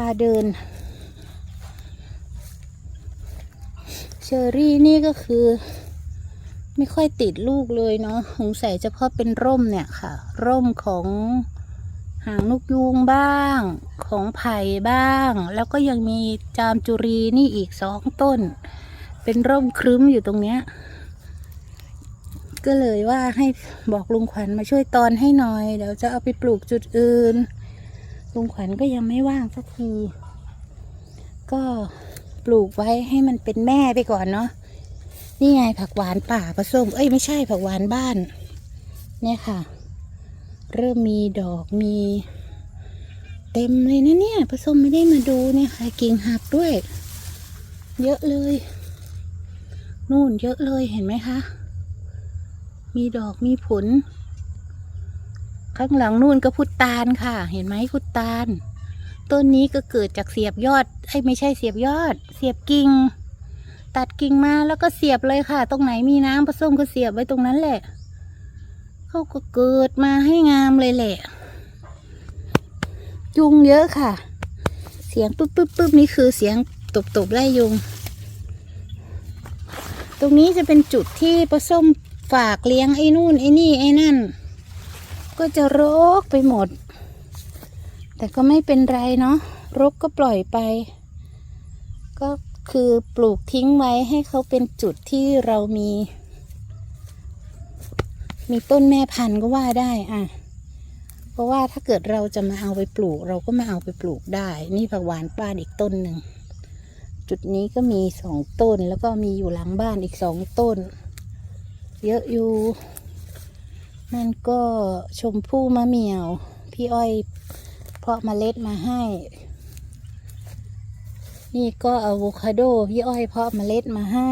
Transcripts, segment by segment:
พาเดิน เชอรี่นี่ก็คือ ไม่ค่อยติดลูกเลยเนาะสงสัยเฉพาะเป็นร่มเนี่ยค่ะ ร่มของหางนกยูงบ้าง ของไผ่บ้าง แล้วก็ยังมีจามจุรีนี่อีกสองต้น เป็นร่มครึ้มอยู่ตรงเนี้ย ก็เลยว่าให้บอกลุงขวัญมาช่วยตอนให้หน่อย เดี๋ยวจะเอาไปปลูกจุดอื่น ลุงขวัญก็ยังไม่ว่างสักที ก็ปลูกไว้ให้มันเป็นแม่ไปก่อนเนาะนี่ไงผักหวานป่าผสมเอ้ยไม่ใช่ผักหวานบ้าน เนี่ยค่ะ เริ่มมีดอกมี เต็มเลยนะเนี่ยผสมไม่ได้มาดูเนี่ยค่ะกิ่งหักด้วย เยอะเลย นู่นเยอะเลยเห็นไหมคะ มีดอกมีผล ข้างหลังนู่นก็พุทตานค่ะ เห็นไหมพุทตานต้นนี้ก็เกิดจากเสียบยอดไอ้ไม่ใช่เสียบยอด เสียบกิ่ง ตัดกิ่งมาแล้วก็เสียบเลยค่ะ ตรงไหนมีน้ำผสมก็เสียบไว้ตรงนั้นแหละ เขาก็เกิดมาให้งามเลยแหละ ยุงเยอะค่ะ เสียงปึ๊บปึ๊บปึ๊บนี่คือเสียงตบตบไล่ยุง ตรงนี้จะเป็นจุดที่ผสมฝากเลี้ยงไอ้นู่นไอ้นี่ไอ้นั่น ก็จะรกไปหมด แต่ก็ไม่เป็นไรเนาะรกก็ปล่อยไป ก็คือปลูกทิ้งไว้ให้เขาเป็นจุดที่เรามี มีต้นแม่พันธุ์ก็ว่าได้อะเพราะว่าถ้าเกิดเราจะมาเอาไปปลูก เราก็มาเอาไปปลูกได้ นี่ผักหวานป้านอีกต้นหนึ่ง จุดนี้ก็มีสองต้นแล้วก็มีอยู่หลังบ้านอีกสองต้น เยอะอยู่ นั่นก็ชมพู่มะเหมี่ยว พี่อ้อยเพาะเมล็ดมาให้ นี่ก็อะโวคาโด พี่อ้อยเพาะเมล็ดมาให้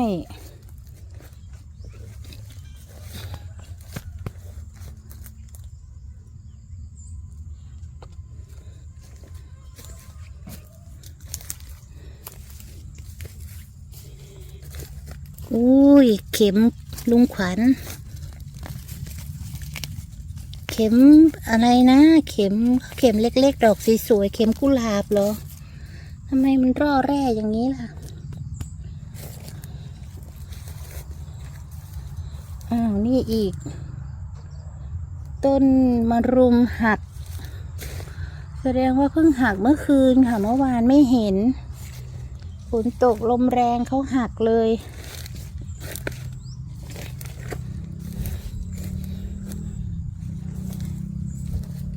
อุ้ย เข็มลุงขวัญ เข็มอะไรนะ เข็มเข็มเล็ก ๆ ดอกสสวยๆเข็มกุหลาบเหรอทำไมมันร่อแร่อย่างนี้ล่ะอ้าวนี่อีก ต้นมะรุมหัก แสดงว่าเพิ่งหักเมื่อคืนค่ะเมื่อวานไม่เห็นฝนตกลมแรงเขาหักเลย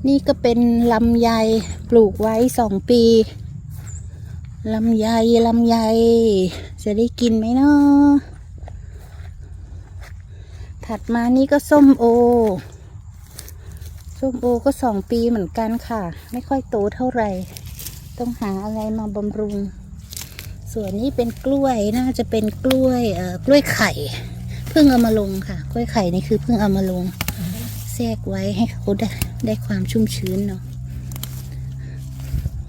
นี่ก็เป็นลำไยปลูกไว้สองปีลำไยลำไย จะได้กินไหมเนาะถัดมานี่ก็ส้มโอ ส้มโอก็สองปีเหมือนกันค่ะ ไม่ค่อยโตเท่าไหร่ ต้องหาอะไรมาบำรุง ส่วนนี้เป็นกล้วยน่าจะเป็นกล้วยเอ่อกล้วยไข่ เพิ่งเอามาลงค่ะ กล้วยไข่นี่คือเพิ่งเอามาลง แทรกไว้ให้เขาได้ได้ความชุ่มชื้นเนาะ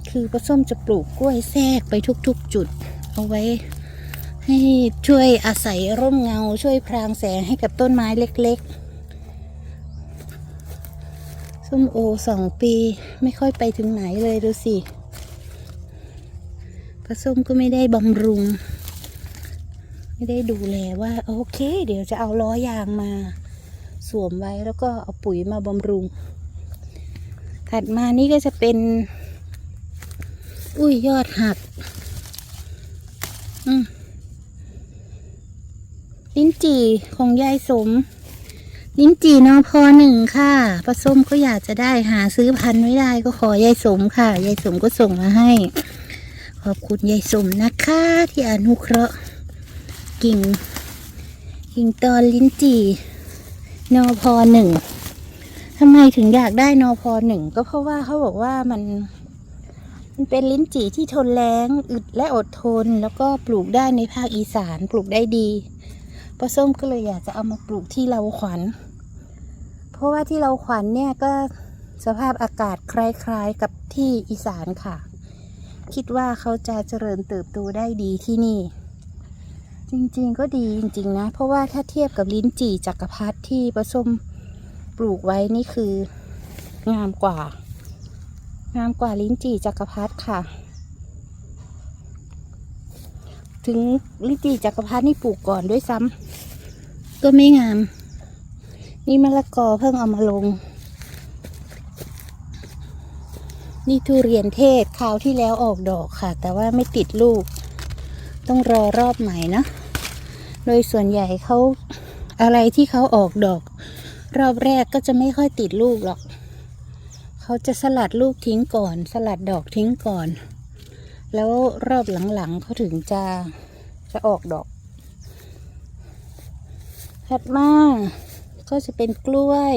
คือป้าส้มจะปลูกกล้วยแทรกไปทุกๆจุด เอาไว้ ให้ช่วยอาศัยร่มเงาช่วยพรางแสงให้กับต้นไม้เล็ก ๆ ส้มโอสองปีไม่ค่อยไปถึงไหนเลยดูสิป้าส้มก็ไม่ได้บำรุง ไม่ได้ดูแลว่า โอเค เดี๋ยวจะเอาล้อยางมา สวมไว้แล้วก็เอาปุ๋ยมาบำรุง ถัดมานี่ก็จะเป็น อุ้ยยอดหัก อืมลิ้นจี่ของยายสม ลิ้นจี่นอพอหนึ่งค่ะป้าส้มก็อยากจะได้หาซื้อพันธุ์ไม่ได้ก็ขอยายสมค่ะ ยายสมก็ส่งมาให้ ขอบคุณยายสมนะคะ ที่อนุเคราะห์กิ่งกิ่งตอนลิ้นจี่ นอพอหนึ่งทำไมถึงอยากได้นอพอหนึ่งก็เพราะว่าเขาบอกว่ามัน มันเป็นลิ้นจี่ที่ทนแรงอึดและอดทน แล้วก็ปลูกได้ในภาคอีสานปลูกได้ดีป้าส้มก็เลยอยากจะเอามาปลูกที่เราขวัญ เพราะว่าที่เราขวัญเนี่ยก็สภาพอากาศคล้ายๆกับที่อีสานค่ะ คิดว่าเขาจะเจริญเติบโตได้ดีที่นี่ จริงๆก็ดีจริง ๆ นะ เพราะว่าถ้าเทียบกับลิ้นจี่จักรพรรดิที่ป้าส้มปลูกไว้นี่คืองามกว่า งามกว่าลิ้นจี่จักรพรรดิค่ะ ถึงลิ้นจี่จักรพรรดินี่ปลูกก่อนด้วยซ้ำก็ไม่งาม นี่มะละกอเพิ่งเอามาลง นี่ทุเรียนเทศคราวที่แล้วออกดอกค่ะ แต่ว่าไม่ติดลูก ต้องรอรอบใหม่นะ โดยส่วนใหญ่เขาอะไรที่เขาออกดอก รอบแรกก็จะไม่ค่อยติดลูกหรอก เขาจะสลัดลูกทิ้งก่อน สลัดดอกทิ้งก่อน แล้วรอบหลังๆเขาถึงจะจะออกดอกถัดมาก็จะเป็นกล้วย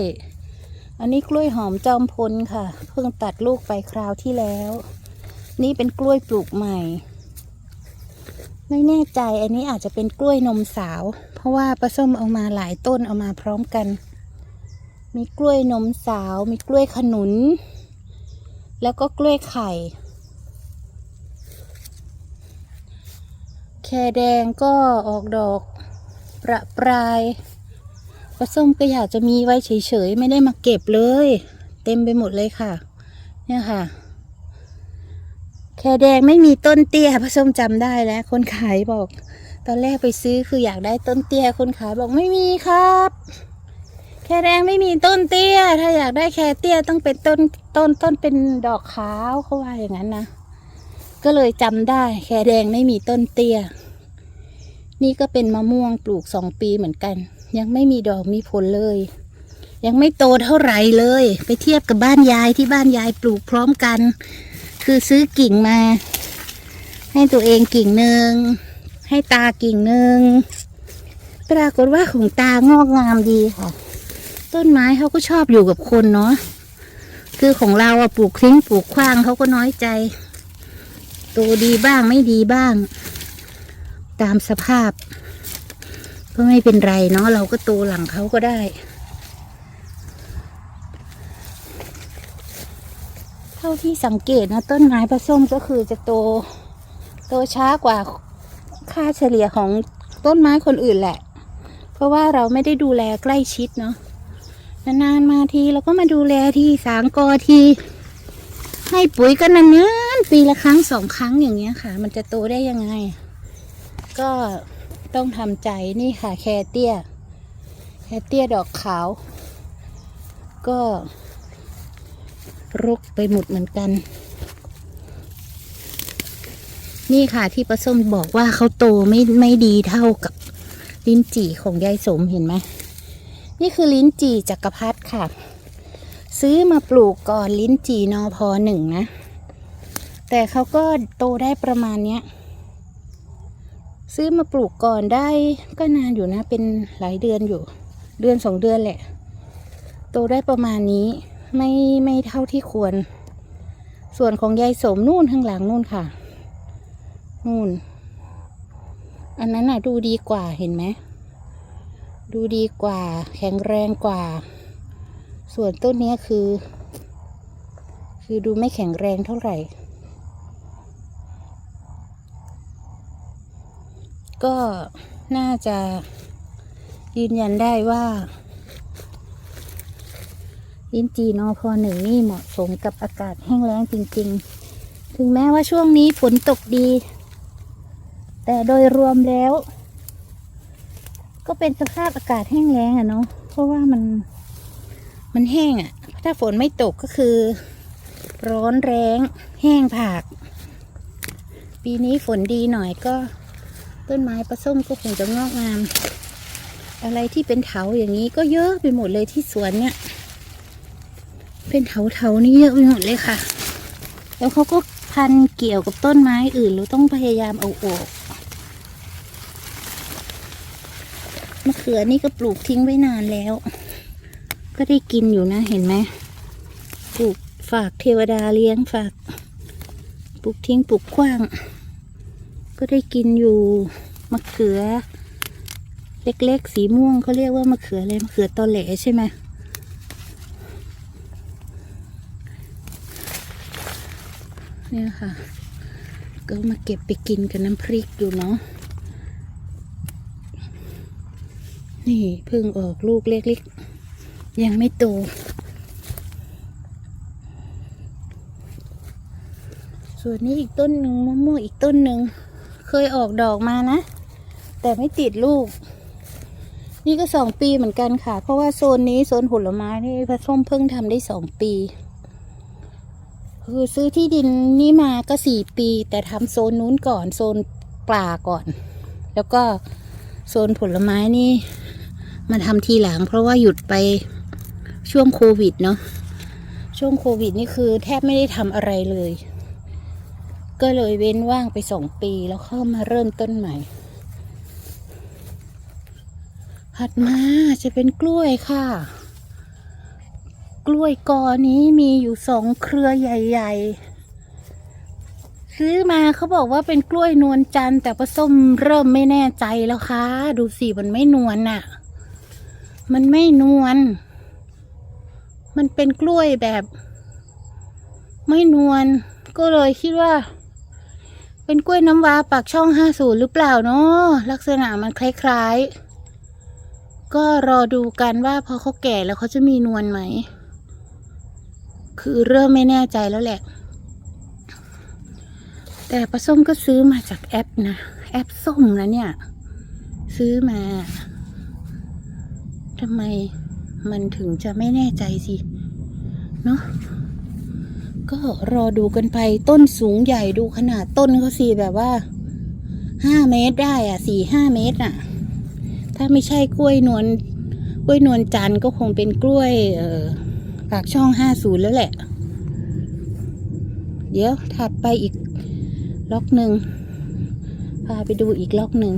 อันนี้กล้วยหอมจอมพลค่ะ เพิ่งตัดลูกไปคราวที่แล้ว นี่เป็นกล้วยปลูกใหม่ ไม่แน่ใจอันนี้อาจจะเป็นกล้วยนมสาว เพราะว่าปลาส้มเอามาหลายต้นเอามาพร้อมกัน มีกล้วยนมสาว มีกล้วยขนุน แล้วก็กล้วยไข่ แคแดงก็ออกดอกประปรายปลาส้มก็อยากจะมีไว้เฉยๆ ไม่ได้มาเก็บเลย เต็มไปหมดเลยค่ะ เนี่ยค่ะ แคแดงไม่มีต้นเตี้ยพระส้มจำได้แล้วคนขายบอก ตอนแรกไปซื้อคืออยากได้ต้นเตี้ยคนขายบอกไม่มีครับ แคแดงไม่มีต้นเตี้ย ถ้าอยากได้แคเตี้ยต้องเป็นต้นต้นต้นเป็นดอกขาวเขาว่าอย่างนั้นนะก็เลยจำได้ แคแดงไม่มีต้นเตี้ย นี่ก็เป็นมะม่วงปลูกสองปีเหมือนกัน ยังไม่มีดอกมีผลเลย ยังไม่โตเท่าไหร่เลย ไปเทียบกับบ้านยายที่บ้านยายปลูกพร้อมกัน คือซื้อกิ่งมา ให้ตัวเองกิ่งหนึ่งให้ตากิ่งหนึ่งปรากฏว่าของตางอกงามดีค่ะ ต้นไม้เขาก็ชอบอยู่กับคนเนาะคือของเราอะปลูกทิ้งปลูกขว้างเขาก็น้อยใจโตดีบ้างไม่ดีบ้าง ตามสภาพ ก็ไม่เป็นไรเนาะเราก็โตหลังเขาก็ได้ เท่าที่สังเกตนะต้นไม้ผสมก็คือจะโต โตช้ากว่าค่าเฉลี่ยของต้นไม้คนอื่นแหละ เพราะว่าเราไม่ได้ดูแลใกล้ชิดเนาะนานๆมาทีเราก็มาดูแลทีสางกอที ให้ปุ๋ยกันนานๆปีละครั้งสองครั้งอย่างเงี้ยค่ะ มันจะโตได้ยังไง ก็ต้องทำใจนี่ค่ะแคเตี้ย แคเตี้ยดอกขาว ก็ รกไปหมดเหมือนกัน นี่ค่ะที่ประส้มบอกว่าเขาโตไม่ไม่ดีเท่ากับลิ้นจี่ของยายสมเห็นไหมนี่คือลิ้นจี่จักรพรรดิค่ะ ซื้อมาปลูกก่อนลิ้นจี่นอพอหนึ่งนะ แต่เขาก็โตได้ประมาณเนี้ยซื้อมาปลูกก่อนได้ก็นานอยู่นะเป็นหลายเดือนอยู่ เดือนสองเดือนแหละ โตได้ประมาณนี้ ไม่ไม่เท่าที่ควร ส่วนของยายสมนู่นข้างหลังนู่นค่ะ นู่น อันนั้นน่ะดูดีกว่าเห็นไหม ดูดีกว่า แข็งแรงกว่า ส่วนต้นนี้คือ คือดูไม่แข็งแรงเท่าไหร่ ก็น่าจะยืนยันได้ว่า ลินจีนอพอหนึ่งนี่เหมาะสมกับอากาศแห้งแล้งจริง ๆ ถึงแม้ว่าช่วงนี้ฝนตกดี แต่โดยรวมแล้ว ก็เป็นสภาพอากาศแห้งแล้งอะเนาะ เพราะว่ามันมันแห้งอะถ้าฝนไม่ตกก็คือ ร้อนแรงแห้งผาก ปีนี้ฝนดีหน่อยก็ต้นไม้ปลาส้มก็คงจะงอกงาม อะไรที่เป็นเถาอย่างนี้ก็เยอะไปหมดเลยที่สวนเนี่ย เป็นเถาเถาๆนี่เยอะไปหมดเลยค่ะ แล้วเขาก็พันเกี่ยวกับต้นไม้อื่นเราต้องพยายามเอาออกมะเขือนี่ก็ปลูกทิ้งไว้นานแล้ว ก็ได้กินอยู่นะเห็นไหมปลูกฝากเทวดาเลี้ยงฝากปลูกทิ้งปลูกขว้าง ก็ได้กินอยู่มะเขือ เล็กๆ สีม่วงเขาเรียกว่ามะเขืออะไรมะเขือตอแหลใช่ไหม เนี่ยค่ะ ก็มาเก็บไปกินกับน้ำพริกอยู่เนาะนี่เพิ่งออกลูกเล็กๆ ยังไม่โต ส่วนนี้อีกต้นหนึ่งมะม่วงอีกต้นหนึ่ง เคยออกดอกมานะ แต่ไม่ติดลูก นี่ก็สองปีเหมือนกันค่ะ เพราะว่าโซนนี้โซนผลไม้นี่พระส้มเพิ่งทำได้สองปี คือซื้อที่ดินนี้มาก็สี่ปี แต่ทำโซนนู้นก่อน โซนปลาก่อน แล้วก็โซนผลไม้นี่มาทำทีหลัง เพราะว่าหยุดไปช่วงโควิดเนาะช่วงโควิดนี่คือแทบไม่ได้ทำอะไรเลย ก็เลยเว้นว่างไปสองปีแล้วเข้ามาเริ่มต้นใหม่ถัดมาจะเป็นกล้วยค่ะ กล้วยกอนี้มีอยู่สองเครือใหญ่ ๆ ซื้อมาเขาบอกว่าเป็นกล้วยนวลจันทร์แต่ผส้มเริ่มไม่แน่ใจแล้วค่ะ ดูสิมันไม่นวลน่ะ มันไม่นวลมันเป็นกล้วยแบบ ไม่นวลก็เลยคิดว่า เป็นกล้วยน้ำว้าปากช่องห้าศูหรือเปล่าเนาะลักษณะมันคล้ายๆก็รอดูกันว่าพอเขาแก่แล้วเขาจะมีนวลไหม คือเริ่มไม่แน่ใจแล้วแหละ แต่ปลาส้มก็ซื้อมาจากแอปนะ แอปส้มนะเนี่ย ซื้อมาทำไมมันถึงจะไม่แน่ใจสิ เนาะก็รอดูกันไปต้นสูงใหญ่ดูขนาดต้นเขาสิแบบว่าห้าเมตรได้อะสี่ห้าเมตรอะ ถ้าไม่ใช่กล้วยนวลกล้วยนวลจันทร์ก็คงเป็นกล้วย เออ ปากช่องห้าศูนย์แล้วแหละ เดี๋ยวถัดไปอีกล็อกหนึ่งพาไปดูอีกล็อกหนึ่ง